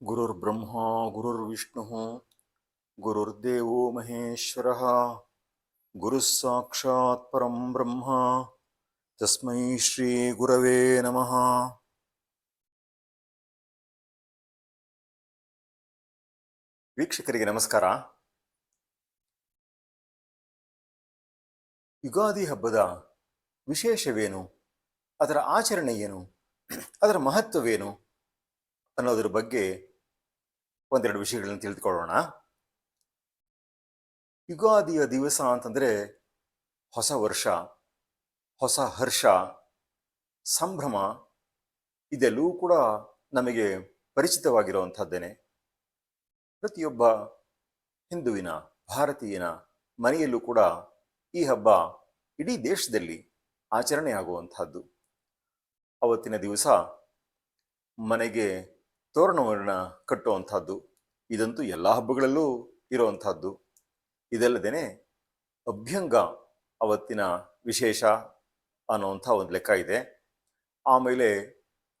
गुरुर्ब्रह्मा गुरुर्विष्णुः गुरुर्देवो महेश्वरः गुरुः साक्षात् परं ब्रह्म तस्मै श्रीगुरवे नमः ವೀಕ್ಷಕರಿಗೆ ನಮಸ್ಕಾರ ಯುಗಾದಿ ಹಬ್ಬದ ವಿಶೇಷವೇನು ಅದರ ಆಚರಣೆ ಏನು ಅದರ ಮಹತ್ವವೇನು ಅನ್ನೋದ್ರ ಬಗ್ಗೆ ಒಂದೆರಡು ವಿಷಯಗಳನ್ನು ತಿಳಿದುಕೊಳ್ಳೋಣ ಯುಗಾದಿಯ ದಿವಸ ಅಂತಂದರೆ ಹೊಸ ವರ್ಷ, ಹೊಸ ಹರ್ಷ, ಸಂಭ್ರಮ ಇದೆಲ್ಲವೂ ಕೂಡ ನಮಗೆ ಪರಿಚಿತವಾಗಿರುವಂಥದ್ದೇನೆ. ಪ್ರತಿಯೊಬ್ಬ ಹಿಂದುವಿನ, ಭಾರತೀಯನ ಮನೆಯಲ್ಲೂ ಕೂಡ ಈ ಹಬ್ಬ ಇಡೀ ದೇಶದಲ್ಲಿ ಆಚರಣೆಯಾಗುವಂಥದ್ದು. ಅವತ್ತಿನ ದಿವಸ ಮನೆಗೆ ತೋರಣವನ್ನು ಕಟ್ಟುವಂಥದ್ದು. ಇದಂತೂ ಎಲ್ಲ ಹಬ್ಬಗಳಲ್ಲೂ ಇರುವಂಥದ್ದು. ಇದಲ್ಲದೇ ಅಭ್ಯಂಗ ಅವತ್ತಿನ ವಿಶೇಷ ಅನ್ನುವಂಥ ಒಂದು ಲೆಕ್ಕ ಇದೆ. ಆಮೇಲೆ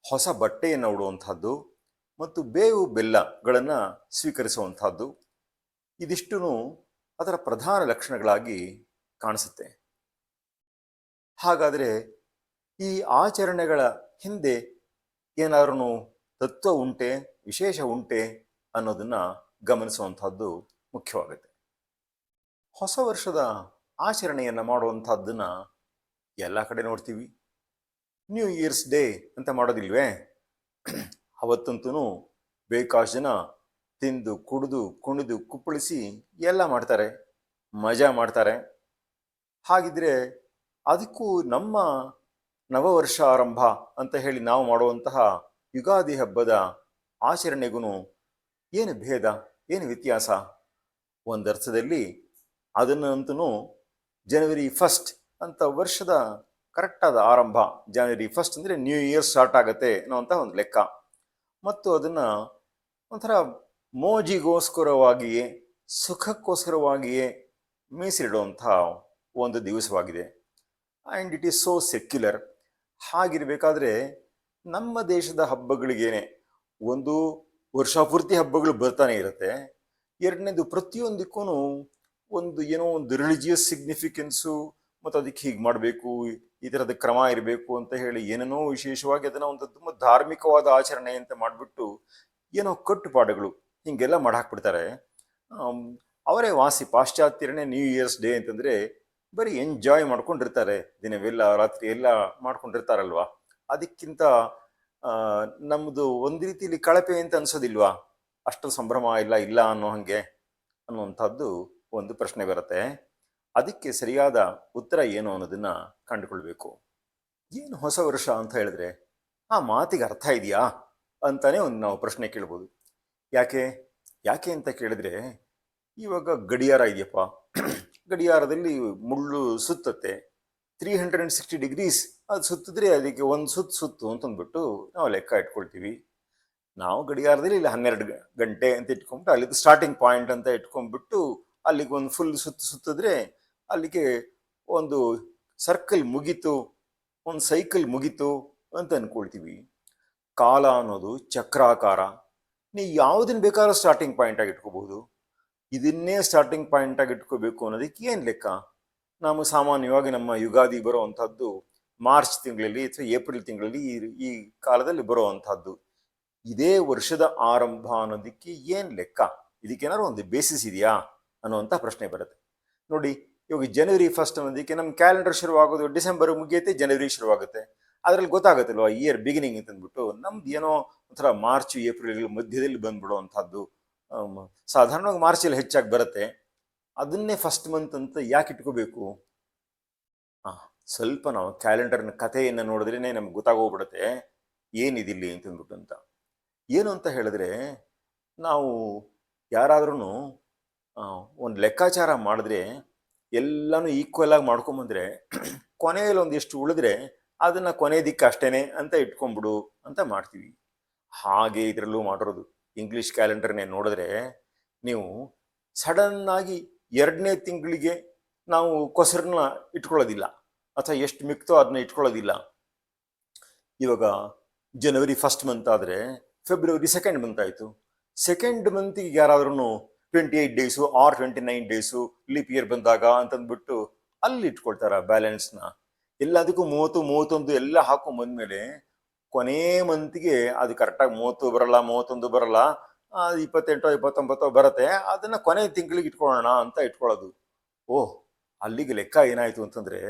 ಹೊಸ ಬಟ್ಟೆಯನ್ನು ಉಡುವಂಥದ್ದು ಮತ್ತು ಬೇವು ಬೆಲ್ಲಗಳನ್ನು ಸ್ವೀಕರಿಸುವಂಥದ್ದು. ಇದಿಷ್ಟು ಅದರ ಪ್ರಧಾನ ಲಕ್ಷಣಗಳಾಗಿ ಕಾಣಿಸುತ್ತೆ. ಹಾಗಾದರೆ ಈ ಆಚರಣೆಗಳ ಹಿಂದೆ ಏನಾದ್ರೂ ತತ್ವ ಉಂಟೆ, ವಿಶೇಷ ಉಂಟೆ ಅನ್ನೋದನ್ನ ಗಮನಿಸುವಂಥದ್ದು ಮುಖ್ಯವಾಗುತ್ತೆ. ಹೊಸ ವರ್ಷದ ಆಚರಣೆಯನ್ನು ಮಾಡುವಂಥದ್ದನ್ನು ಎಲ್ಲ ಕಡೆ ನೋಡ್ತೀವಿ. ನ್ಯೂ ಇಯರ್ಸ್ ಡೇ ಅಂತ ಮಾಡೋದಿಲ್ವೇ? ಅವತ್ತಂತೂ ಬೇಕಾಷ್ಟು ಜನ ತಿಂದು, ಕುಡಿದು, ಕುಣಿದು, ಕುಪ್ಪಳಿಸಿ ಎಲ್ಲ ಮಾಡ್ತಾರೆ, ಮಜಾ ಮಾಡ್ತಾರೆ. ಹಾಗಿದ್ರೆ ಅದಕ್ಕೂ ನಮ್ಮ ನವವರ್ಷ ಆರಂಭ ಅಂತ ಹೇಳಿ ನಾವು ಮಾಡುವಂತಹ ಯುಗಾದಿ ಹಬ್ಬದ ಆಚರಣೆಗೂ ಏನು ಭೇದ, ಏನು ವ್ಯತ್ಯಾಸ? ಒಂದರ್ಥದಲ್ಲಿ ಅದನ್ನಂತೂ ಜನವರಿ ಫಸ್ಟ್ ಅಂತ ವರ್ಷದ ಕರೆಕ್ಟಾದ ಆರಂಭ. ಜನವರಿ ಫಸ್ಟ್ ಅಂದರೆ ನ್ಯೂ ಇಯರ್ ಸ್ಟಾರ್ಟ್ ಆಗುತ್ತೆ ಅನ್ನೋಂಥ ಒಂದು ಲೆಕ್ಕ. ಮತ್ತು ಅದನ್ನು ಒಂಥರ ಮೋಜಿಗೋಸ್ಕರವಾಗಿಯೇ, ಸುಖಕ್ಕೋಸ್ಕರವಾಗಿಯೇ ಮೀಸಲಿಡುವಂಥ ಒಂದು ದಿವಸವಾಗಿದೆ. And it is so secular ಹಾಗಿರಬೇಕಾದ್ರೆ ನಮ್ಮ ದೇಶದ ಹಬ್ಬಗಳಿಗೇನೆ ಒಂದು ವರ್ಷಪೂರ್ತಿ ಹಬ್ಬಗಳು ಬರ್ತಾನೆ ಇರುತ್ತೆ. ಎರಡನೇದು ಪ್ರತಿಯೊಂದಕ್ಕೂ ಒಂದು ಏನೋ ಒಂದು ರಿಲಿಜಿಯಸ್ ಸಿಗ್ನಿಫಿಕೆನ್ಸು ಮತ್ತು ಅದಕ್ಕೆ ಹೀಗೆ ಮಾಡಬೇಕು, ಈ ಥರದ ಕ್ರಮ ಇರಬೇಕು ಅಂತ ಹೇಳಿ ಏನೇನೋ ವಿಶೇಷವಾಗಿ ಅದನ್ನು ಒಂದು ತುಂಬ ಧಾರ್ಮಿಕವಾದ ಆಚರಣೆ ಅಂತ ಮಾಡಿಬಿಟ್ಟು ಏನೋ ಕಟ್ಟುಪಾಡುಗಳು ಹೀಗೆಲ್ಲ ಮಾಡಿ ಹಾಕ್ಬಿಡ್ತಾರೆ ಅವರೇ ವಾಸಿ ಪಾಶ್ಚಾತ್ಯರನೇ ನ್ಯೂ ಇಯರ್ಸ್ ಡೇ ಅಂತಂದರೆ ಬರೀ ಎಂಜಾಯ್ ಮಾಡ್ಕೊಂಡಿರ್ತಾರೆ. ದಿನವೆಲ್ಲ ರಾತ್ರಿ ಎಲ್ಲ ಮಾಡ್ಕೊಂಡಿರ್ತಾರಲ್ವಾ? ಅದಕ್ಕಿಂತ ನಮ್ಮದು ಒಂದು ರೀತಿಯಲ್ಲಿ ಕಳಪೆ ಅಂತ ಅನ್ಸೋದಿಲ್ವಾ? ಅಷ್ಟು ಸಂಭ್ರಮ ಇಲ್ಲ ಇಲ್ಲ ಅನ್ನೋ ಹಾಗೆ ಅನ್ನುವಂಥದ್ದು ಒಂದು ಪ್ರಶ್ನೆ ಬರುತ್ತೆ. ಅದಕ್ಕೆ ಸರಿಯಾದ ಉತ್ತರ ಏನು ಅನ್ನೋದನ್ನ ಕಂಡುಕೊಳ್ಬೇಕು. ಏನು ಹೊಸ ವರ್ಷ ಅಂತ ಹೇಳಿದ್ರೆ, ಆ ಮಾತಿಗೆ ಅರ್ಥ ಇದೆಯಾ? ಅಂತಾನೆ ಒಂದು ನಾವು ಪ್ರಶ್ನೆ ಕೇಳ್ಬೋದು. ಯಾಕೆ? ಯಾಕೆ ಅಂತ ಕೇಳಿದ್ರೆ, ಇವಾಗ ಗಡಿಯಾರ ಇದೆಯಪ್ಪ. ಗಡಿಯಾರದಲ್ಲಿ ಮುಳ್ಳು ಸುತ್ತತ್ತೆ. Three hundred and sixty degrees ಅದು ಸುತ್ತಿದ್ರೆ ಅದಕ್ಕೆ ಒಂದು ಸುತ್ತು ಸುತ್ತು ಅಂತಂದ್ಬಿಟ್ಟು ನಾವು ಲೆಕ್ಕ ಇಟ್ಕೊಳ್ತೀವಿ. ನಾವು ಗಡಿಯಾರದಲ್ಲಿ ಇಲ್ಲಿ, ಹನ್ನೆರಡು ಗಂಟೆ ಅಂತ ಇಟ್ಕೊಂಡ್ಬಿಟ್ಟು ಅಲ್ಲಿದ್ದು ಸ್ಟಾರ್ಟಿಂಗ್ ಪಾಯಿಂಟ್ ಅಂತ ಇಟ್ಕೊಂಡ್ಬಿಟ್ಟು ಅಲ್ಲಿಗೆ ಒಂದು ಫುಲ್ ಸುತ್ತು ಸುತ್ತಿದ್ರೆ ಅಲ್ಲಿಗೆ ಒಂದು ಸರ್ಕಲ್ ಮುಗೀತು, ಒಂದು ಸೈಕಲ್ ಮುಗೀತು ಅಂತ ಅಂದ್ಕೊಳ್ತೀವಿ ಕಾಲ ಅನ್ನೋದು ಚಕ್ರಾಕಾರ. ನೀವು ಯಾವುದನ್ನ ಬೇಕಾದ್ರೂ ಸ್ಟಾರ್ಟಿಂಗ್ ಪಾಯಿಂಟ್ ಆಗಿ ಇಟ್ಕೋಬಹುದು. ಇದನ್ನೇ ಸ್ಟಾರ್ಟಿಂಗ್ ಪಾಯಿಂಟ್ ಆಗಿ ಇಟ್ಕೋಬೇಕು ಅನ್ನೋದಕ್ಕೆ ಏನು ಲೆಕ್ಕ? ನಾವು ಸಾಮಾನ್ಯವಾಗಿ ನಮ್ಮ ಯುಗಾದಿ ಬರುವಂಥದ್ದು ಮಾರ್ಚ್ ತಿಂಗಳಲ್ಲಿ ಅಥವಾ ಏಪ್ರಿಲ್ ತಿಂಗಳಲ್ಲಿ ಈ ಕಾಲದಲ್ಲಿ ಬರುವಂಥದ್ದು. ಇದೇ ವರ್ಷದ ಆರಂಭ ಅನ್ನೋದಕ್ಕೆ ಏನು ಲೆಕ್ಕ? ಇದಕ್ಕೇನಾದ್ರು ಒಂದು ಬೇಸಿಸ್ ಇದೆಯಾ ಅನ್ನುವಂಥ ಪ್ರಶ್ನೆ ಬರುತ್ತೆ. ನೋಡಿ, ಇವಾಗ ಜನವರಿ ಫಸ್ಟ್ ಅನ್ನೋದಕ್ಕೆ ನಮ್ಮ ಕ್ಯಾಲೆಂಡರ್ ಶುರುವಾಗೋದು ಡಿಸೆಂಬರ್ ಮುಗಿಯುತ್ತೆ ಜನವರಿ ಶುರುವಾಗುತ್ತೆ. ಅದರಲ್ಲಿ ಗೊತ್ತಾಗುತ್ತಲ್ವ ಇಯರ್ ಬಿಗಿನಿಂಗ್ ಅಂತಂದ್ಬಿಟ್ಟು ನಮ್ದು ಏನೋ ಒಂಥರ ಮಾರ್ಚ್ ಏಪ್ರಿಲ್ ಮಧ್ಯದಲ್ಲಿ ಬಂದ್ಬಿಡುವಂಥದ್ದು. ಸಾಧಾರಣವಾಗಿ ಮಾರ್ಚಲ್ಲಿ ಹೆಚ್ಚಾಗಿ ಬರುತ್ತೆ. ಅದನ್ನೇ ಫಸ್ಟ್ ಮಂತ್ ಅಂತ ಯಾಕೆ ಇಟ್ಕೋಬೇಕು? ಸ್ವಲ್ಪ ನಾವು ಕ್ಯಾಲೆಂಡರ್ನ ಕಥೆಯನ್ನು ನೋಡಿದ್ರೇ ನಮ್ಗೆ ಗೊತ್ತಾಗೋಗ್ಬಿಡುತ್ತೆ. ಏನಿದಿಲ್ಲಿ ಅಂತಂದ್ಬಿಟ್ಟು ಅಂತ. ಏನು ಅಂತ ಹೇಳಿದ್ರೆ, ನಾವು ಯಾರಾದ್ರೂ ಒಂದು ಲೆಕ್ಕಾಚಾರ ಮಾಡಿದ್ರೆ, ಎಲ್ಲನೂ ಈಕ್ವಲ್ ಆಗಿ ಮಾಡ್ಕೊಂಬಂದ್ರೆ, ಕೊನೆಯಲ್ಲಿ ಒಂದಿಷ್ಟು ಉಳಿದ್ರೆ, ಅದನ್ನ ಕೊನೆ ದಿಕ್ಕ ಅಷ್ಟೇನೆ ಅಂತ ಇಟ್ಕೊಂಬಿಡು ಅಂತ ಮಾಡ್ತೀವಿ. ಹಾಗೆ ಇದರಲ್ಲೂ ಮಾಡಿರೋದು. ಇಂಗ್ಲಿಷ್ ಕ್ಯಾಲೆಂಡರ್ನೇ ನೋಡಿದ್ರೆ, ನೀವು ಸಡನ್ನಾಗಿ ಎರಡನೇ ತಿಂಗಳಿಗೆ ನಾವು ಕೊಸರನ್ನ ಇಟ್ಕೊಳ್ಳೋದಿಲ್ಲ. ಅಥವಾ ಎಷ್ಟು ಮಿಕ್ತೋ ಅದನ್ನ ಇಟ್ಕೊಳ್ಳೋದಿಲ್ಲ. ಇವಾಗ ಜನವರಿ ಫಸ್ಟ್ ಮಂತ್ ಆದರೆ ಫೆಬ್ರವರಿ ಸೆಕೆಂಡ್ ಮಂತ್ ಆಯಿತು. ಸೆಕೆಂಡ್ ಮಂತಿಗೆ ಯಾರಾದ್ರೂ twenty eight days or twenty nine days leap year ಬಂದಾಗ ಅಂತಂದ್ಬಿಟ್ಟು ಅಲ್ಲಿ ಇಟ್ಕೊಳ್ತಾರ ಬ್ಯಾಲೆನ್ಸ್ನ ಎಲ್ಲದಕ್ಕೂ ಮೂವತ್ತು, ಮೂವತ್ತೊಂದು ಎಲ್ಲ ಹಾಕೊಂಡ್ ಬಂದ್ಮೇಲೆ ಕೊನೆ ಮಂತಿಗೆ ಅದು ಕರೆಕ್ಟಾಗಿ ಮೂವತ್ತು ಬರಲ್ಲ, ಮೂವತ್ತೊಂದು ಬರಲ್ಲ. ಇಪ್ಪತ್ತೆಂಟೋ, ಇಪ್ಪತ್ತೊಂಬತ್ತೋ ಬರುತ್ತೆ. ಅದನ್ನು ಕೊನೆ ತಿಂಗಳಿಗೆ ಇಟ್ಕೊಳ್ಳೋಣ ಅಂತ ಇಟ್ಕೊಳ್ಳೋದು. ಓಹ್ ಅಲ್ಲಿಗೆ ಲೆಕ್ಕ ಏನಾಯಿತು ಅಂತಂದರೆ,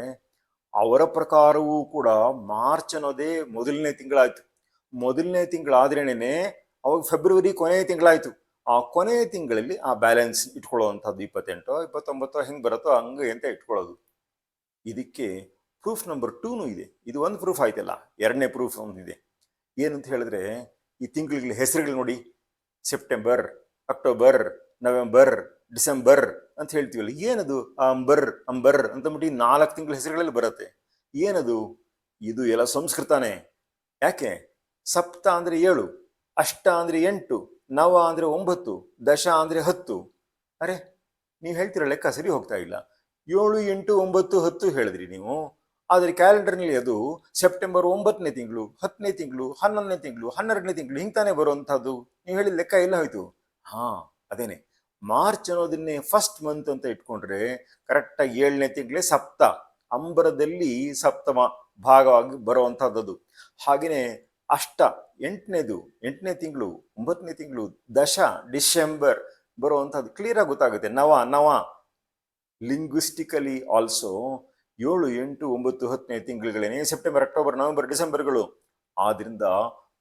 ಅವರ ಪ್ರಕಾರವೂ ಕೂಡ ಮಾರ್ಚ್ ಅನ್ನೋದೇ ಮೊದಲನೇ ತಿಂಗಳಾಯಿತು. ಮೊದಲನೇ ತಿಂಗಳಾದ್ರೇನೆ ಅವಾಗ ಫೆಬ್ರವರಿ ಕೊನೆಯ ತಿಂಗಳಾಯಿತು. ಆ ಕೊನೆಯ ತಿಂಗಳಲ್ಲಿ ಆ ಬ್ಯಾಲೆನ್ಸ್ ಇಟ್ಕೊಳ್ಳೋವಂಥದ್ದು ಇಪ್ಪತ್ತೆಂಟೋ, ಇಪ್ಪತ್ತೊಂಬತ್ತೋ ಹೆಂಗೆ ಬರುತ್ತೋ ಹಂಗೆ ಅಂತ ಇಟ್ಕೊಳ್ಳೋದು. ಇದಕ್ಕೆ ಪ್ರೂಫ್ ನಂಬರ್ ಟೂನು ಇದೆ. ಇದು ಒಂದು ಪ್ರೂಫ್ ಆಯ್ತಲ್ಲ. ಎರಡನೇ ಪ್ರೂಫ್ ಒಂದು ಇದೆ ಏನಂತ ಹೇಳಿದ್ರೆ, ಈ ತಿಂಗಳಿಗೆ ಹೆಸರುಗಳು ನೋಡಿ. ಸೆಪ್ಟೆಂಬರ್ ಅಕ್ಟೋಬರ್ ನವೆಂಬರ್ ಡಿಸೆಂಬರ್ ಅಂತ ಹೇಳ್ತೀವಲ್ಲ, ಏನದು ಆ ಅಂಬರ್ ಅಂಬರ್ ಅಂತಂದ್ಬಿಟ್ಟು ನಾಲ್ಕು ತಿಂಗಳ ಹೆಸರುಗಳಲ್ಲಿ ಬರುತ್ತೆ. ಏನದು? ಇದು ಎಲ್ಲ ಸಂಸ್ಕೃತನೇ. ಯಾಕೆ? ಸಪ್ತ ಅಂದರೆ ಏಳು, ಅಷ್ಟ ಅಂದರೆ ಎಂಟು, ನವ ಅಂದರೆ ಒಂಬತ್ತು, ದಶ ಅಂದರೆ ಹತ್ತು. ಅರೆ, ನೀವು ಹೇಳ್ತಿರೋ ಲೆಕ್ಕ ಸರಿ ಹೋಗ್ತಾ ಇಲ್ಲ. ಏಳು, ಎಂಟು, ಒಂಬತ್ತು, ಹತ್ತು ಹೇಳಿದ್ರಿ ನೀವು. ಆದರೆ ಕ್ಯಾಲೆಂಡರ್ನಲ್ಲಿ ಅದು ಸೆಪ್ಟೆಂಬರ್ ಒಂಬತ್ತನೇ ತಿಂಗಳು, ಹತ್ತನೇ ತಿಂಗಳು, ಹನ್ನೊಂದನೇ ತಿಂಗಳು, ಹನ್ನೆರಡನೇ ತಿಂಗಳು ಹಿಂಗೆ ತಾನೇ ಬರುವಂಥದ್ದು? ನೀವು ಹೇಳಿದ ಲೆಕ್ಕ ಎಲ್ಲ ಹೋಯ್ತು. ಹಾ, ಅದೇನೆ. ಮಾರ್ಚ್ ಅನ್ನೋದನ್ನೇ ಫಸ್ಟ್ ಮಂತ್ ಅಂತ ಇಟ್ಕೊಂಡ್ರೆ ಕರೆಕ್ಟಾಗಿ ಏಳನೇ ತಿಂಗಳೇ ಸಪ್ತ. ಅಂಬರದಲ್ಲಿ ಸಪ್ತಮ ಭಾಗವಾಗಿ ಬರುವಂಥದ್ದು ಹಾಗೆಯೇ ಅಷ್ಟ, ಎಂಟನೇದು, ಎಂಟನೇ ತಿಂಗಳು, ಒಂಬತ್ತನೇ ತಿಂಗಳು, ದಶ, ಡಿಸೆಂಬರ್ ಬರುವಂಥದ್ದು. ಕ್ಲಿಯರ್ ಆಗಿ ಗೊತ್ತಾಗುತ್ತೆ. ನವ ನವ. ಲಿಂಗ್ವಿಸ್ಟಿಕಲಿ ಆಲ್ಸೋ ಏಳು, ಎಂಟು, ಒಂಬತ್ತು, ಹತ್ತನೇ ತಿಂಗಳುಗಳೇನೆ ಸೆಪ್ಟೆಂಬರ್, ಅಕ್ಟೋಬರ್, ನವೆಂಬರ್, ಡಿಸೆಂಬರ್ಗಳು. ಆದ್ರಿಂದ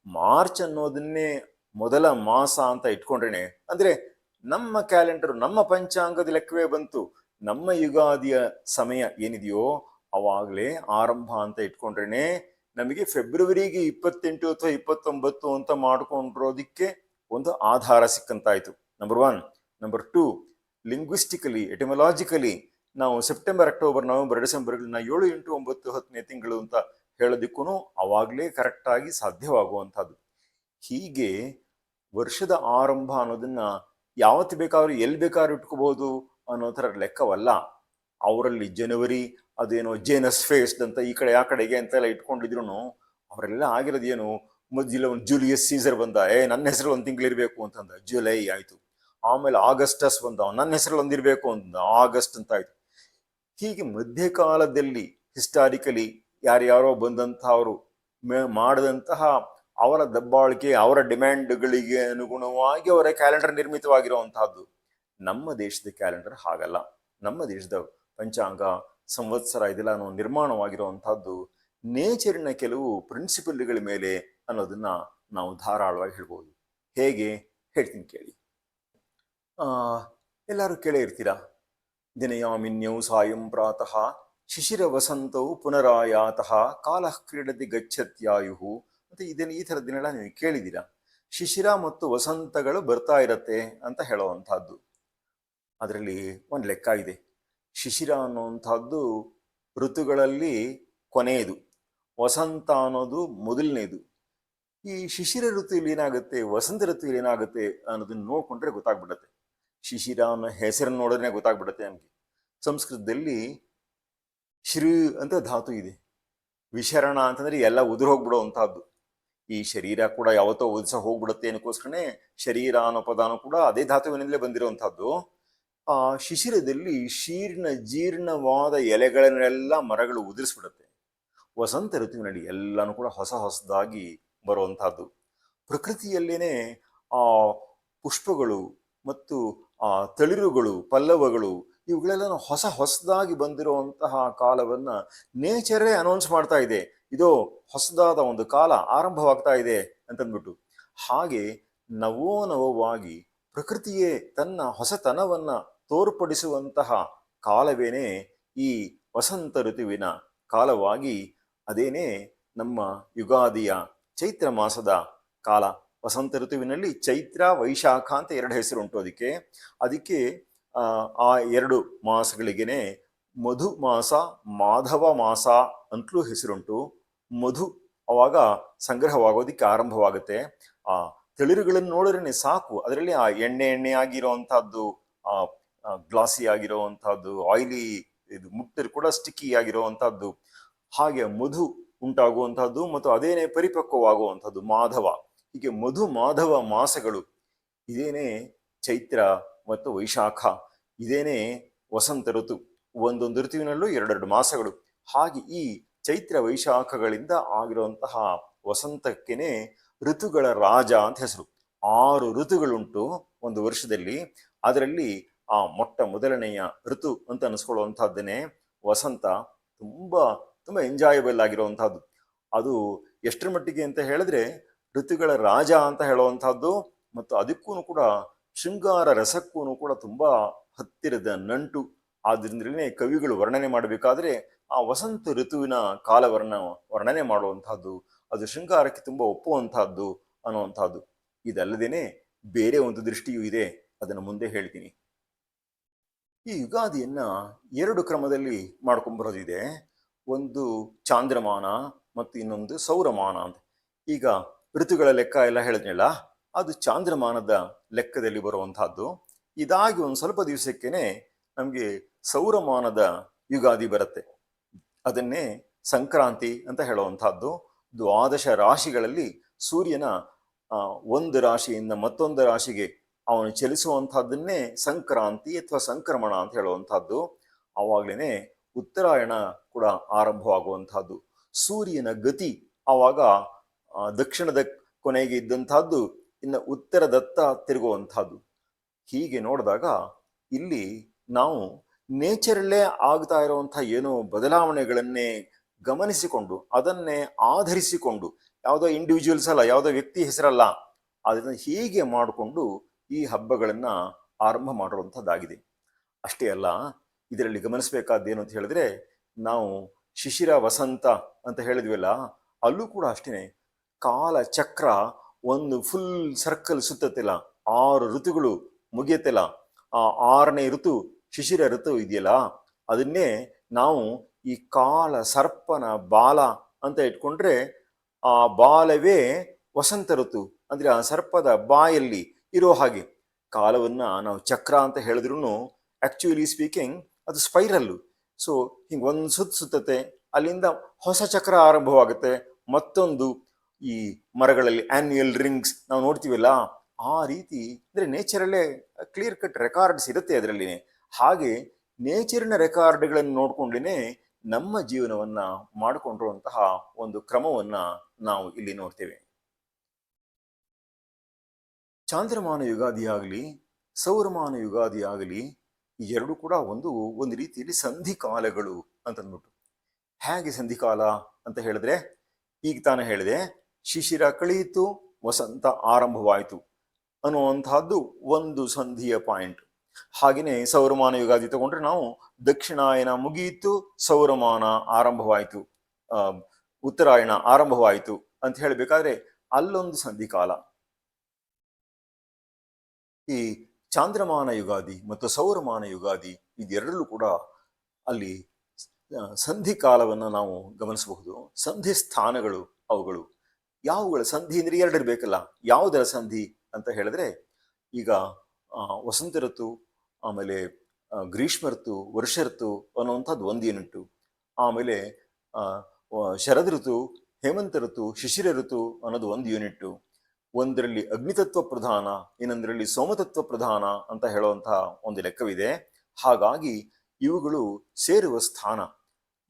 ಮಾರ್ಚ್ ಅನ್ನೋದನ್ನೇ ಮೊದಲ ಮಾಸ ಅಂತ ಇಟ್ಕೊಂಡ್ರೇನೆ, ಅಂದ್ರೆ ನಮ್ಮ ಕ್ಯಾಲೆಂಡರ್, ನಮ್ಮ ಪಂಚಾಂಗದ ಲೆಕ್ಕವೇ ಬಂತು. ನಮ್ಮ ಯುಗಾದಿಯ ಸಮಯ ಏನಿದೆಯೋ ಅವಾಗಲೇ ಆರಂಭ ಅಂತ ಇಟ್ಕೊಂಡ್ರೇನೆ, ನಮಗೆ ಫೆಬ್ರವರಿಗೆ ಇಪ್ಪತ್ತೆಂಟು ಅಥವಾ ಇಪ್ಪತ್ತೊಂಬತ್ತು ಅಂತ ಮಾಡ್ಕೊಂಡಿರೋದಿಕ್ಕೆ ಒಂದು ಆಧಾರ ಸಿಕ್ಕಂತಾಯ್ತು. Number one number two linguistically etymologically ನಾವು ಸೆಪ್ಟೆಂಬರ್ ಅಕ್ಟೋಬರ್ ನವೆಂಬರ್ ಡಿಸೆಂಬರ್ಗಳನ್ನ ಏಳು, ಎಂಟು, ಒಂಬತ್ತು, ಹತ್ತನೇ ತಿಂಗಳು ಅಂತ ಹೇಳೋದಕ್ಕೂ ಅವಾಗಲೇ ಕರೆಕ್ಟಾಗಿ ಸಾಧ್ಯವಾಗುವಂಥದ್ದು. ಹೀಗೆ ವರ್ಷದ ಆರಂಭ ಅನ್ನೋದನ್ನ ಯಾವತ್ತು ಬೇಕಾದ್ರೂ ಎಲ್ಲಿ ಬೇಕಾದ್ರೂ ಇಟ್ಕೋಬಹುದು ಅನ್ನೋ ಥರ ಲೆಕ್ಕವಲ್ಲ. ಅವರಲ್ಲಿ ಜನವರಿ ಅದೇನೋ ಜೇನಸ್ ಫೇಸ್ಟ್ ಅಂತ ಈ ಕಡೆ ಆ ಕಡೆಗೆ ಅಂತೆಲ್ಲ ಇಟ್ಕೊಂಡಿದ್ರು ಅವರೆಲ್ಲ ಆಗಿರೋದೇನು ಮೊದಲ ಒಂದು ಜೂಲಿಯಸ್ ಸೀಸರ್ ಬಂದ, ಏ, ನನ್ನ ಹೆಸರು ಒಂದು ತಿಂಗಳಿರಬೇಕು ಅಂತಂದ. ಜುಲೈ ಆಯಿತು. ಆಮೇಲೆ ಆಗಸ್ಟಸ್ ಬಂದ, ನನ್ನ ಹೆಸರಲ್ಲಿ ಒಂದಿರಬೇಕು ಅಂತ ಆಗಸ್ಟ್ ಅಂತ ಆಯ್ತು. ಹೀಗೆ ಮಧ್ಯಕಾಲದಲ್ಲಿ ಹಿಸ್ಟಾರಿಕಲಿ ಯಾರ್ಯಾರೋ ಬಂದಂತಹವರು ಮಾಡಿದಂತಹ ಅವರ ದಬ್ಬಾಳಿಕೆ ಅವರ ಡಿಮ್ಯಾಂಡ್ಗಳಿಗೆ ಅನುಗುಣವಾಗಿ ಅವರ ಕ್ಯಾಲೆಂಡರ್ ನಿರ್ಮಿತವಾಗಿರುವಂತಹದ್ದು ನಮ್ಮ ದೇಶದ ಕ್ಯಾಲೆಂಡರ್ ಹಾಗಲ್ಲ. ನಮ್ಮ ದೇಶದ ಪಂಚಾಂಗ ಸಂವತ್ಸರ ಇದೆಲ್ಲ ನಿರ್ಮಾಣವಾಗಿರುವಂತಹದ್ದು ನೇಚರಿನ ಕೆಲವು ಪ್ರಿನ್ಸಿಪಲ್ಗಳ ಮೇಲೆ ಅನ್ನೋದನ್ನ ನಾವು ಧಾರಾಳವಾಗಿ ಹೇಳ್ಬೋದು. ಹೇಗೆ? ಹೇಳ್ತೀನಿ ಕೇಳಿ. ಆ, ಎಲ್ಲರೂ ಕೇಳೇ ಇರ್ತೀರಾ? ದಿನಯಾಮಿನ್ಯೌ ಸಾಯಂ ಪ್ರಾತಃ, ಶಿಶಿರ ವಸಂತವು ಪುನರಾಯಾತಃ, ಕಾಲಃ ಕ್ರೀಡದಿ ಗಚ್ಚತ್ಯಾಯು. ಮತ್ತು ಇದನ್ನು ಈ ಥರದ ದಿನಗಳ ನೀವು ಕೇಳಿದ್ದೀರಾ? ಶಿಶಿರ ಮತ್ತು ವಸಂತಗಳು ಬರ್ತಾ ಇರತ್ತೆ ಅಂತ ಹೇಳುವಂಥದ್ದು. ಅದರಲ್ಲಿ ಒಂದು ಲೆಕ್ಕ ಇದೆ. ಶಿಶಿರ ಅನ್ನುವಂಥದ್ದು ಋತುಗಳಲ್ಲಿ ಕೊನೆಯದು. ವಸಂತ ಅನ್ನೋದು ಮೊದಲನೇದು. ಈ ಶಿಶಿರ ಋತುವಿಲಿ ಏನಾಗುತ್ತೆ, ವಸಂತ ಋತುವಿಲಿ ಏನಾಗುತ್ತೆ ಅನ್ನೋದನ್ನ ನೋಡ್ಕೊಂಡ್ರೆ ಗೊತ್ತಾಗ್ಬಿಡುತ್ತೆ. ಶಿಶಿರ ಅನ್ನೋ ಹೆಸರನ್ನು ನೋಡಿದ್ರೆ ಗೊತ್ತಾಗ್ಬಿಡುತ್ತೆ ನಮಗೆ. ಸಂಸ್ಕೃತದಲ್ಲಿ ಶ್ರೀ ಅಂತ ಧಾತು ಇದೆ. ವಿಶರಣ ಅಂತಂದ್ರೆ ಎಲ್ಲ ಉದುರು ಹೋಗ್ಬಿಡುವಂತಹದ್ದು ಈ ಶರೀರ ಕೂಡ ಯಾವತ್ತೋ ಉದಿಸ ಹೋಗ್ಬಿಡುತ್ತೆ ಅನ್ನೋಕ್ಕೋಸ್ಕರನೇ ಶರೀರ ಅನ್ನೋ ಪದಾನು ಕೂಡ ಅದೇ ಧಾತುವಿನಿಂದಲೇ ಬಂದಿರುವಂಥದ್ದು. ಆ ಶಿಶಿರದಲ್ಲಿ ಶೀರ್ಣ ಜೀರ್ಣವಾದ ಎಲೆಗಳನ್ನೆಲ್ಲ ಮರಗಳು ಉದುರಿಸ್ಬಿಡುತ್ತೆ. ವಸಂತ ಋತುವಿನಲ್ಲಿ ಎಲ್ಲನೂ ಕೂಡ ಹೊಸ ಹೊಸದಾಗಿ ಬರುವಂಥದ್ದು. ಪ್ರಕೃತಿಯಲ್ಲೇನೆ ಆ ಪುಷ್ಪಗಳು ಮತ್ತು ತಳಿರುಗಳು, ಪಲ್ಲವಗಳು ಇವುಗಳೆಲ್ಲ ಹೊಸ ಹೊಸದಾಗಿ ಬಂದಿರುವಂತಹ ಕಾಲವನ್ನ ನೇಚರೇ ಅನೌನ್ಸ್ ಮಾಡ್ತಾ ಇದೆ. ಇದು ಹೊಸದಾದ ಒಂದು ಕಾಲ ಆರಂಭವಾಗ್ತಾ ಇದೆ ಅಂತಂದ್ಬಿಟ್ಟು. ಹಾಗೆ ನವೋನವವಾಗಿ ಪ್ರಕೃತಿಯೇ ತನ್ನ ಹೊಸತನವನ್ನ ತೋರ್ಪಡಿಸುವಂತಹ ಕಾಲವೇನೆ ಈ ವಸಂತ ಋತುವಿನ ಕಾಲವಾಗಿ ಅದೇನೇ ನಮ್ಮ ಯುಗಾದಿಯ ಚೈತ್ರ ಮಾಸದ ಕಾಲ. ವಸಂತ ಋತುವಿನಲ್ಲಿ ಚೈತ್ರ ವೈಶಾಖ ಅಂತ ಎರಡು ಹೆಸರು ಉಂಟು ಅದಕ್ಕೆ. ಅದಕ್ಕೆ ಆ, ಎರಡು ಮಾಸಗಳಿಗೇನೆ ಮಧು ಮಾಸ ಮಾಧವ ಮಾಸ ಅಂತಲೂ ಹೆಸರುಂಟು. ಮಧು ಅವಾಗ ಸಂಗ್ರಹವಾಗೋದಿಕ್ಕೆ ಆರಂಭವಾಗುತ್ತೆ. ಆ ತಳಿರುಗಳನ್ನು ನೋಡಿದ್ರೆ ಸಾಕು. ಅದರಲ್ಲಿ ಆ ಎಣ್ಣೆ ಎಣ್ಣೆ ಆಗಿರುವಂತಹದ್ದು ಆ ಗ್ಲಾಸಿ ಆಗಿರುವಂತಹದ್ದು ಆಯಿಲಿ ಇದು ಮುಟ್ಟಿದ್ರು ಕೂಡ ಸ್ಟಿಕ್ಕಿ ಆಗಿರುವಂತಹದ್ದು ಹಾಗೆ ಮಧು ಉಂಟಾಗುವಂಥದ್ದು ಮತ್ತು ಅದೇನೇ ಪರಿಪಕ್ವವಾಗುವಂಥದ್ದು ಮಾಧವ. ಹೀಗೆ ಮಧು ಮಾಧವ ಮಾಸಗಳು. ಇದೇನೇ ಚೈತ್ರ ಮತ್ತು ವೈಶಾಖ, ಇದೇನೇ ವಸಂತ ಋತು, ಒಂದೊಂದು ಋತುವಿನಲ್ಲೂ ಎರಡೆರಡು ಮಾಸಗಳು. ಹಾಗೆ ಈ ಚೈತ್ರ ವೈಶಾಖಗಳಿಂದ ಆಗಿರುವಂತಹ ವಸಂತಕ್ಕೇನೆ ಋತುಗಳ ರಾಜ ಅಂತ ಹೆಸರು. ಆರು ಋತುಗಳುಂಟು ಒಂದು ವರ್ಷದಲ್ಲಿ. ಅದರಲ್ಲಿ ಆ ಮೊಟ್ಟ ಮೊದಲನೆಯ ಋತು ಅಂತ ಅನಿಸ್ಕೊಳ್ಳುವಂಥದ್ದನ್ನೇ ವಸಂತ ತುಂಬಾ ತುಂಬಾ ಎಂಜಾಯಬಲ್ ಆಗಿರುವಂಥದ್ದು. ಅದು ಎಷ್ಟರ ಮಟ್ಟಿಗೆ ಅಂತ ಹೇಳಿದ್ರೆ ಋತುಗಳ ರಾಜ ಅಂತ ಹೇಳುವಂಥದ್ದು ಮತ್ತು ಅದಕ್ಕೂ ಕೂಡ ಶೃಂಗಾರ ರಸಕ್ಕೂ ಕೂಡ ತುಂಬ ಹತ್ತಿರದ ನಂಟು. ಆದ್ರಿಂದಲೇ ಕವಿಗಳು ವರ್ಣನೆ ಮಾಡಬೇಕಾದ್ರೆ ಆ ವಸಂತ ಋತುವಿನ ಕಾಲವರ್ಣ ವರ್ಣನೆ ಮಾಡುವಂಥದ್ದು, ಅದು ಶೃಂಗಾರಕ್ಕೆ ತುಂಬ ಒಪ್ಪುವಂಥದ್ದು ಅನ್ನುವಂಥದ್ದು. ಇದಲ್ಲದೇನೆ ಬೇರೆ ಒಂದು ದೃಷ್ಟಿಯೂ ಇದೆ, ಅದನ್ನು ಮುಂದೆ ಹೇಳ್ತೀನಿ. ಈ ಯುಗಾದಿಯನ್ನ ಎರಡು ಕ್ರಮದಲ್ಲಿ ಮಾಡ್ಕೊಂಡ್ಬರೋದಿದೆ ಒಂದು ಚಾಂದ್ರಮಾನ ಮತ್ತು ಇನ್ನೊಂದು ಸೌರಮಾನ ಅಂತ. ಈಗ ಋತುಗಳ ಲೆಕ್ಕ ಎಲ್ಲ ಹೇಳಿದ್ನಲ್ಲ, ಅದು ಚಾಂದ್ರಮಾನದ ಲೆಕ್ಕದಲ್ಲಿ ಬರುವಂತಹದ್ದು ಇದಾಗಿ ಒಂದು ಸ್ವಲ್ಪ ದಿವಸಕ್ಕೇನೆ ನಮಗೆ ಸೌರಮಾನದ ಯುಗಾದಿ ಬರುತ್ತೆ. ಅದನ್ನೇ ಸಂಕ್ರಾಂತಿ ಅಂತ ಹೇಳುವಂತಹದ್ದು ದ್ವಾದಶ ರಾಶಿಗಳಲ್ಲಿ ಸೂರ್ಯನ ಒಂದು ರಾಶಿಯಿಂದ ಮತ್ತೊಂದು ರಾಶಿಗೆ ಅವನು ಚಲಿಸುವಂತಹದ್ದನ್ನೇ ಸಂಕ್ರಾಂತಿ ಅಥವಾ ಸಂಕ್ರಮಣ ಅಂತ ಹೇಳುವಂತಹದ್ದು ಆವಾಗಲೇ ಉತ್ತರಾಯಣ ಕೂಡ ಆರಂಭವಾಗುವಂತಹದ್ದು ಸೂರ್ಯನ ಗತಿ ಆವಾಗ ದಕ್ಷಿಣದ ಕೊನೆಗೆ ಇದ್ದಂತಹದ್ದು, ಇನ್ನು ಉತ್ತರದತ್ತ ತಿರುಗುವಂಥದ್ದು ಹೀಗೆ ನೋಡಿದಾಗ ಇಲ್ಲಿ ನಾವು ನೇಚರಲ್ಲೇ ಆಗ್ತಾ ಇರುವಂತಹ ಏನೋ ಬದಲಾವಣೆಗಳನ್ನೇ ಗಮನಿಸಿಕೊಂಡು, ಅದನ್ನೇ ಆಧರಿಸಿಕೊಂಡು, ಯಾವುದೋ ಇಂಡಿವಿಜುವಲ್ಸ್ ಅಲ್ಲ, ಯಾವುದೋ ವ್ಯಕ್ತಿ ಹೆಸರಲ್ಲ, ಅದನ್ನು ಹೀಗೆ ಮಾಡಿಕೊಂಡು ಈ ಹಬ್ಬಗಳನ್ನ ಆರಂಭ ಮಾಡಿರುವಂಥದ್ದಾಗಿದೆ ಅಷ್ಟೇ ಅಲ್ಲ, ಇದರಲ್ಲಿ ಗಮನಿಸಬೇಕಾದ್ದೇನು ಅಂತ ಹೇಳಿದ್ರೆ, ನಾವು ಶಿಶಿರ ವಸಂತ ಅಂತ ಹೇಳಿದ್ವಲ್ಲ, ಅಲ್ಲೂ ಕೂಡ ಅಷ್ಟೇನೆ. ಕಾಲ ಚಕ್ರ ಒಂದು ಫುಲ್ ಸರ್ಕಲ್ ಸುತ್ತತ್ತಿಲ್ಲ, ಆರು ಋತುಗಳು ಮುಗಿಯತ್ತಿಲ್ಲ. ಆ ಆರನೇ ಋತು ಶಿಶಿರ ಋತು ಇದೆಯಲ್ಲ, ಅದನ್ನೇ ನಾವು ಈ ಕಾಲ ಸರ್ಪನ ಬಾಲ ಅಂತ ಇಟ್ಕೊಂಡ್ರೆ ಆ ಬಾಲವೇ ವಸಂತ ಋತು. ಅಂದ್ರೆ ಆ ಸರ್ಪದ ಬಾಯಲ್ಲಿ ಇರೋ ಹಾಗೆ. ಕಾಲವನ್ನ ನಾವು ಚಕ್ರ ಅಂತ ಹೇಳಿದ್ರು ಆ್ಯಕ್ಚುಲಿ ಸ್ಪೀಕಿಂಗ್ ಅದು ಸ್ಪೈರಲ್ಲು ಸೊ ಹಿಂಗೆ ಒಂದು ಸುತ್ತ ಸುತ್ತತೆ ಅಲ್ಲಿಂದ ಹೊಸ ಚಕ್ರ ಆರಂಭವಾಗುತ್ತೆ, ಮತ್ತೊಂದು ಈ ಮರಗಳಲ್ಲಿ ಆನ್ಯುಯಲ್ ರಿಂಗ್ಸ್ ನಾವು ನೋಡ್ತೀವಲ್ಲ, ಆ ರೀತಿ ಅಂದರೆ ನೇಚರಲ್ಲೇ ಕ್ಲಿಯರ್ ಕಟ್ ರೆಕಾರ್ಡ್ಸ್ ಇರುತ್ತೆ ಅದರಲ್ಲಿ ಹಾಗೆ ನೇಚರಿನ ರೆಕಾರ್ಡ್ಗಳನ್ನು ನೋಡಿಕೊಂಡೇ ನಮ್ಮ ಜೀವನವನ್ನು ಮಾಡಿಕೊಂಡಿರುವಂತಹ ಒಂದು ಕ್ರಮವನ್ನು ನಾವು ಇಲ್ಲಿ ನೋಡ್ತೇವೆ. ಚಾಂದ್ರಮಾನ ಯುಗಾದಿ ಆಗಲಿ, ಸೌರಮಾನ ಯುಗಾದಿ ಆಗಲಿ ಎರಡು ಕೂಡ ಒಂದು ಒಂದು ರೀತಿಯಲ್ಲಿ ಸಂಧಿಕಾಲಗಳು ಅಂತಂದ್ಬಿಟ್ಟು. ಹೇಗೆ ಸಂಧಿಕಾಲ ಅಂತ ಹೇಳಿದ್ರೆ, ಈಗ ತಾನೇ ಹೇಳಿದೆ ಶಿಶಿರ ಕಳೆಯಿತು, ವಸಂತ ಆರಂಭವಾಯಿತು. ಅನ್ನುವಂತಹದ್ದು ಒಂದು ಸಂಧಿಯ ಪಾಯಿಂಟ್. ಹಾಗೆಯೇ ಸೌರಮಾನ ಯುಗಾದಿ ತಗೊಂಡ್ರೆ ನಾವು ದಕ್ಷಿಣಾಯನ ಮುಗಿಯಿತು, ಸೌರಮಾನ ಆರಂಭವಾಯಿತು ಉತ್ತರಾಯಣ ಆರಂಭವಾಯಿತು ಅಂತ ಹೇಳಬೇಕಾದ್ರೆ ಅಲ್ಲೊಂದು ಸಂಧಿ ಕಾಲ ಈ ಚಾಂದ್ರಮಾನ ಯುಗಾದಿ ಮತ್ತು ಸೌರಮಾನ ಯುಗಾದಿ ಇದೆರಡರಲ್ಲೂ ಕೂಡ ಅಲ್ಲಿ ಸಂಧಿ ಕಾಲವನ್ನು ನಾವು ಗಮನಿಸಬಹುದು. ಸಂಧಿ ಸ್ಥಾನಗಳು ಅವುಗಳು. ಯಾವುಗಳ ಸಂಧಿ ಅಂದ್ರೆ ಎರಡಿರ್ಬೇಕಲ್ಲ. ಯಾವುದರ ಸಂಧಿ ಅಂತ ಹೇಳಿದ್ರೆ, ಈಗ ವಸಂತ ಋತು, ಆಮೇಲೆ ಗ್ರೀಷ್ಮ ಋತು ವರ್ಷ ಋತು ಅನ್ನುವಂಥದ್ದು ಒಂದು ಆಮೇಲೆ ಶರದ್ ಋತು, ಹೇಮಂತ ಋತು, ಶಿಶಿರ ಋತು ಅನ್ನೋದು ಒಂದು ಯೂನಿಟ್ಟು ಒಂದರಲ್ಲಿ ಅಗ್ನಿತತ್ವ ಪ್ರಧಾನ, ಇನ್ನೊಂದರಲ್ಲಿ ಸೋಮತತ್ವ ಪ್ರಧಾನ ಅಂತ ಹೇಳುವಂತಹ ಒಂದು ಲೆಕ್ಕವಿದೆ. ಹಾಗಾಗಿ ಇವುಗಳು ಸೇರುವ ಸ್ಥಾನ.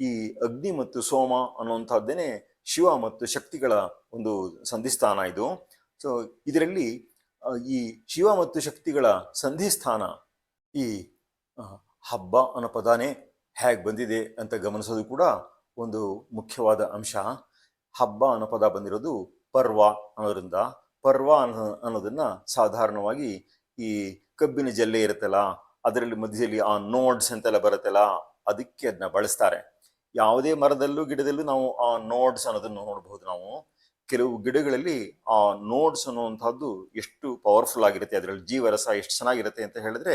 ಈ ಅಗ್ನಿ ಮತ್ತು ಸೋಮ ಅನ್ನುವಂಥದ್ದೇನೆ ಶಿವ ಮತ್ತು ಶಕ್ತಿಗಳ ಒಂದು ಸಂಧಿಸ್ಥಾನ ಇದು. ಸೊ ಇದರಲ್ಲಿ ಈ ಶಿವ ಮತ್ತು ಶಕ್ತಿಗಳ ಸಂಧಿಸ್ಥಾನ ಈ ಹಬ್ಬ ಅನ್ನೋ ಪದಾನೇ ಹೇಗೆ ಬಂದಿದೆ ಅಂತ ಗಮನಿಸೋದು ಕೂಡ ಒಂದು ಮುಖ್ಯವಾದ ಅಂಶ. ಹಬ್ಬ ಅನ್ನೋ ಪದ ಬಂದಿರೋದು ಪರ್ವ ಅನ್ನೋದ್ರಿಂದ. ಪರ್ವ ಅನ್ನೋ, ಅನ್ನೋದನ್ನ ಸಾಧಾರಣವಾಗಿ ಈ ಕಬ್ಬಿನ ಜಲ್ಲೆ ಇರುತ್ತಲ್ಲ, ಅದರಲ್ಲಿ ಮಧ್ಯದಲ್ಲಿ ಆ ನೋಡ್ಸ್ ಅಂತೆಲ್ಲ ಬರುತ್ತಲ್ಲ, ಅದಕ್ಕೆ ಅದನ್ನ ಬಳಸ್ತಾರೆ. ಯಾವುದೇ ಮರದಲ್ಲೂ ಗಿಡದಲ್ಲೂ ನಾವು ಆ ನೋಡ್ಸ್ ಅನ್ನೋದನ್ನು ನೋಡಬಹುದು ನಾವು. ಕೆಲವು ಗಿಡಗಳಲ್ಲಿ ಆ ನೋಡ್ಸ್ ಅನ್ನುವಂಥದ್ದು ಎಷ್ಟು ಪವರ್ಫುಲ್ ಆಗಿರುತ್ತೆ, ಅದರಲ್ಲಿ ಜೀವರಸ ಎಷ್ಟು ಚೆನ್ನಾಗಿರುತ್ತೆ ಅಂತ ಹೇಳಿದ್ರೆ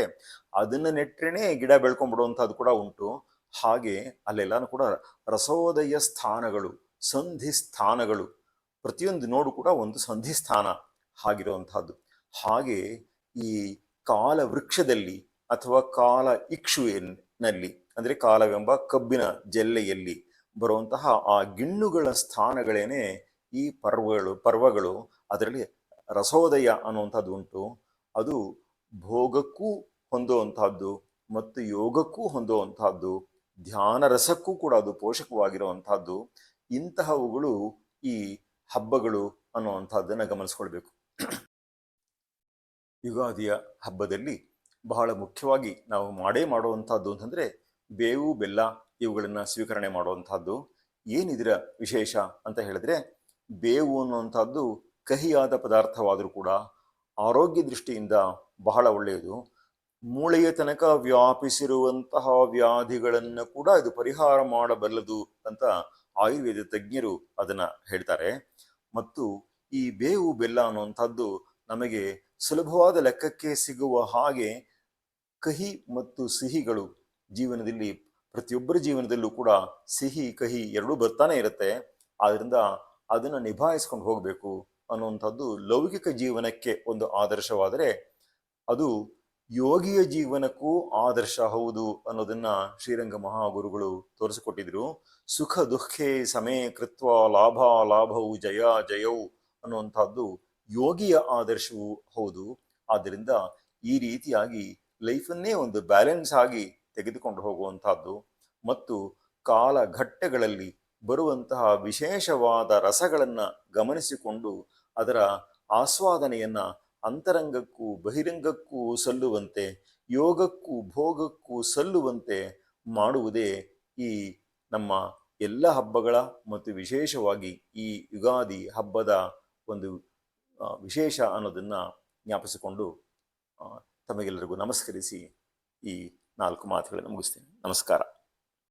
ಅದನ್ನ ನೆಟ್ಟರೆ ಗಿಡ ಬೆಳ್ಕೊಂಡ್ಬಿಡುವಂಥದ್ದು ಕೂಡ ಉಂಟು. ಹಾಗೆ ಅಲ್ಲೆಲ್ಲಾನು ಕೂಡ ರಸೋದಯ ಸ್ಥಾನಗಳು, ಸಂಧಿ ಸ್ಥಾನಗಳು, ಪ್ರತಿಯೊಂದು ನೋಡು ಕೂಡ ಒಂದು ಸಂಧಿ ಸ್ಥಾನ ಆಗಿರುವಂತಹದ್ದು ಹಾಗೆ ಈ ಕಾಲ ವೃಕ್ಷದಲ್ಲಿ ಅಥವಾ ಕಾಲ ಇಕ್ಷುವಿನಲ್ಲಿ ಅಂದ್ರೆ ಕಾಲವೆಂಬ ಕಬ್ಬಿನ ಜಲ್ಲೆಯಲ್ಲಿ ಬರುವಂತಹ ಆ ಗಿಣ್ಣುಗಳ ಸ್ಥಾನಗಳೇನೆ ಈ ಪರ್ವಗಳು ಪರ್ವಗಳು. ಅದರಲ್ಲಿ ರಸೋದಯ ಅನ್ನುವಂಥದ್ದು ಉಂಟು. ಅದು ಭೋಗಕ್ಕೂ ಹೊಂದುವಂಥದ್ದು ಮತ್ತು ಯೋಗಕ್ಕೂ ಹೊಂದುವಂತಹದ್ದು ಧ್ಯಾನ ರಸಕ್ಕೂ ಕೂಡ ಅದು ಪೋಷಕವಾಗಿರುವಂಥದ್ದು. ಇಂತಹವುಗಳು ಈ ಹಬ್ಬಗಳು ಅನ್ನುವಂಥದ್ದನ್ನು ಗಮನಿಸ್ಕೊಳ್ಬೇಕು. ಯುಗಾದಿಯ ಹಬ್ಬದಲ್ಲಿ ಬಹಳ ಮುಖ್ಯವಾಗಿ ನಾವು ಮಾಡೇ ಮಾಡುವಂಥದ್ದು ಅಂತಂದ್ರೆ ಬೇವು, ಬೆಲ್ಲ ಇವುಗಳನ್ನು ಸ್ವೀಕರಣೆ ಮಾಡುವಂತಹದ್ದು ಏನಿದರ ವಿಶೇಷ ಅಂತ ಹೇಳಿದ್ರೆ ಬೇವು ಅನ್ನುವಂಥದ್ದು ಕಹಿಯಾದ ಪದಾರ್ಥವಾದರೂ ಕೂಡ ಆರೋಗ್ಯ ದೃಷ್ಟಿಯಿಂದ ಬಹಳ ಒಳ್ಳೆಯದು. ಮೂಳೆಯ ತನಕ ವ್ಯಾಪಿಸಿರುವಂತಹ ವ್ಯಾಧಿಗಳನ್ನು ಕೂಡ ಇದು ಪರಿಹಾರ ಮಾಡಬಲ್ಲದು ಅಂತ ಆಯುರ್ವೇದ ತಜ್ಞರು ಅದನ್ನ ಹೇಳ್ತಾರೆ. ಮತ್ತು ಈ ಬೇವು, ಬೆಲ್ಲ ಅನ್ನುವಂಥದ್ದು ನಮಗೆ ಸುಲಭವಾದ ಲೆಕ್ಕಕ್ಕೆ ಸಿಗುವ ಹಾಗೆ ಕಹಿ ಮತ್ತು ಸಿಹಿಗಳು ಜೀವನದಲ್ಲಿ, ಪ್ರತಿಯೊಬ್ಬರ ಜೀವನದಲ್ಲೂ ಕೂಡ ಸಿಹಿ, ಕಹಿ ಎರಡೂ ಬರ್ತಾನೆ ಇರುತ್ತೆ. ಆದ್ದರಿಂದ ಅದನ್ನ ನಿಭಾಯಿಸ್ಕೊಂಡು ಹೋಗಬೇಕು ಅನ್ನುವಂಥದ್ದು ಲೌಕಿಕ ಜೀವನಕ್ಕೆ ಒಂದು ಆದರ್ಶವಾದರೆ ಅದು ಯೋಗಿಯ ಜೀವನಕ್ಕೂ ಆದರ್ಶ ಹೌದು ಅನ್ನೋದನ್ನ ಶ್ರೀರಂಗ ಮಹಾಗುರುಗಳು ತೋರಿಸಿಕೊಟ್ಟಿದ್ರು. ಸುಖ ದುಃಖೇ ಸಮೇ ಕೃತ್ವ ಲಾಭ ಲಾಭವು ಜಯ ಜಯವು ಅನ್ನುವಂಥದ್ದು ಯೋಗಿಯ ಆದರ್ಶವೂ ಹೌದು. ಆದ್ದರಿಂದ ಈ ರೀತಿಯಾಗಿ ಲೈಫನ್ನೇ ಒಂದು ಬ್ಯಾಲೆನ್ಸ್ ಆಗಿ ತೆಗೆದುಕೊಂಡು ಹೋಗುವಂತಹದ್ದು ಮತ್ತು ಕಾಲಘಟ್ಟಗಳಲ್ಲಿ ಬರುವಂತಹ ವಿಶೇಷವಾದ ರಸಗಳನ್ನು ಗಮನಿಸಿಕೊಂಡು ಅದರ ಆಸ್ವಾದನೆಯನ್ನು ಅಂತರಂಗಕ್ಕೂ ಬಹಿರಂಗಕ್ಕೂ ಸಲ್ಲುವಂತೆ, ಯೋಗಕ್ಕೂ ಭೋಗಕ್ಕೂ ಸಲ್ಲುವಂತೆ ಮಾಡುವುದೇ ಈ ನಮ್ಮ ಎಲ್ಲ ಹಬ್ಬಗಳ ಮತ್ತು ವಿಶೇಷವಾಗಿ ಈ ಯುಗಾದಿ ಹಬ್ಬದ ಒಂದು ವಿಶೇಷ ಅನ್ನೋದನ್ನು ಜ್ಞಾಪಿಸಿಕೊಂಡು ತಮಗೆಲ್ಲರಿಗೂ ನಮಸ್ಕರಿಸಿ ಈ ನಾಲ್ಕು ಮಾತುಗಳನ್ನು ಮುಗಿಸ್ತೀನಿ. ನಮಸ್ಕಾರ.